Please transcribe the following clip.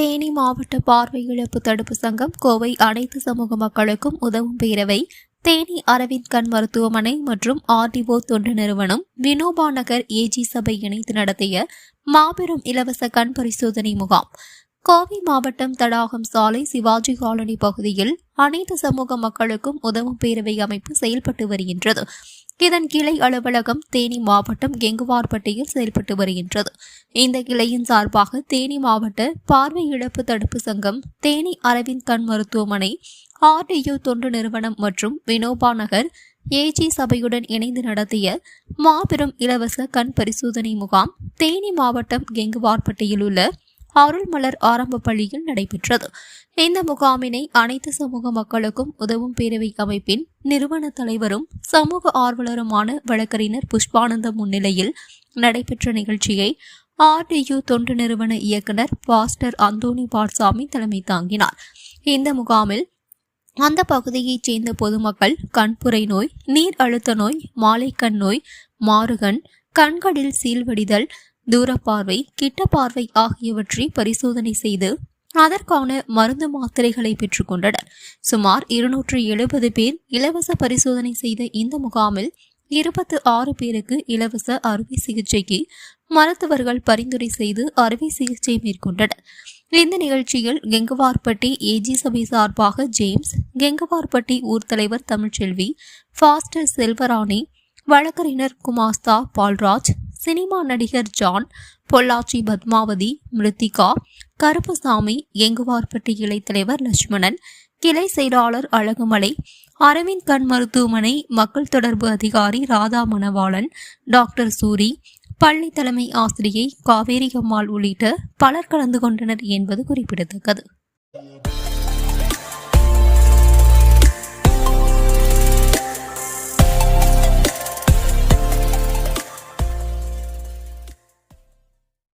தேனி மாவட்ட பார்வை இழப்பு தடுப்பு சங்கம் கோவை அனைத்து சமூக மக்களுக்கும் உதவும் பேரவை தேனி அரவிந்த் கண் மருத்துவமனை மற்றும் ஆர்டிஓ தொண்டு நிறுவனம் வினோபா நகர் ஏஜி சபை இணைத்து நடத்திய மாபெரும் இலவச கண் பரிசோதனை முகாம். கோவை மாவட்டம் தடாகம் சாலை சிவாஜி காலனி பகுதியில் அனைத்து சமூக மக்களுக்கும் உதவும் பேரவை அமைப்பு செயல்பட்டு வருகின்றது. இதன் கிளை அலுவலகம் தேனி மாவட்டம் கெங்குவார்பட்டியில் செயல்பட்டு வருகின்றது. இந்த கிளையின் சார்பாக தேனி மாவட்ட பார்வை இழப்பு தடுப்பு சங்கம் தேனி அரவிந்த் கண் மருத்துவமனை ஆர்டியூ தொண்டு நிறுவனம் மற்றும் வினோபா நகர் ஏஜி சபையுடன் இணைந்து நடத்திய மாபெரும் இலவச கண் பரிசோதனை முகாம் தேனி மாவட்டம் கெங்குவார்பட்டியில் உள்ள அருள்மலர் ஆரம்ப பள்ளியில் நடைபெற்றது. இந்த முகாமினை அனைத்து சமூக மக்களுக்கும் உதவும் பேரவை அமைப்பின் நிறுவன தலைவரும் சமூக ஆர்வலருமான வழக்கறிஞர் புஷ்பானந்தம் முன்னிலையில் நடைபெற்ற நிகழ்ச்சியை ஆர்டியு தொண்டு நிறுவன இயக்குனர் பாஸ்டர் அந்தோனி பாட்சாமி தலைமை தாங்கினார். இந்த முகாமில் அந்த பகுதியைச் சேர்ந்த பொதுமக்கள் கண்புரை நோய் நீர் அழுத்த நோய் மாலைக்கண் நோய் மாறுகண் கண்களில் சீல்வடிதல் தூரப்பார்வை கிட்ட பார்வை ஆகியவற்றை பரிசோதனை செய்து அதற்கான மருந்து மாத்திரைகளை பெற்றுக்கொண்டனர். சுமார் இருநூற்று எழுபது பேர் இலவச பரிசோதனை செய்த இந்த முகாமில் இருபத்து ஆறு பேருக்கு இலவச அறுவை சிகிச்சைக்கு மருத்துவர்கள் பரிந்துரை செய்து அறுவை சிகிச்சை மேற்கொண்டனர். இந்த நிகழ்ச்சியில் கெங்கவார்பட்டி ஏஜி சபை சார்பாக ஜேம்ஸ் கெங்கவார்பட்டி ஊர் தலைவர் தமிழ்ச்செல்வி ஃபாஸ்டர் செல்வராணி வழக்கறிஞர் குமாஸ்தா பால்ராஜ் சினிமா நடிகர் ஜான் பொள்ளாச்சி பத்மாவதி மிருத்திகா கருப்பசாமி எங்குவார்பட்டி இலை தலைவர் லட்சுமணன் கிளை செயலாளர் அழகுமலை அரவிந்த் கண் மருத்துவமனை மக்கள் தொடர்பு அதிகாரி ராதா மணவாளன் டாக்டர் சூரி பள்ளி தலைமை ஆசிரியை காவேரி அம்மாள் உள்ளிட்ட பலர் கலந்து கொண்டனர் என்பது குறிப்பிடத்தக்கது.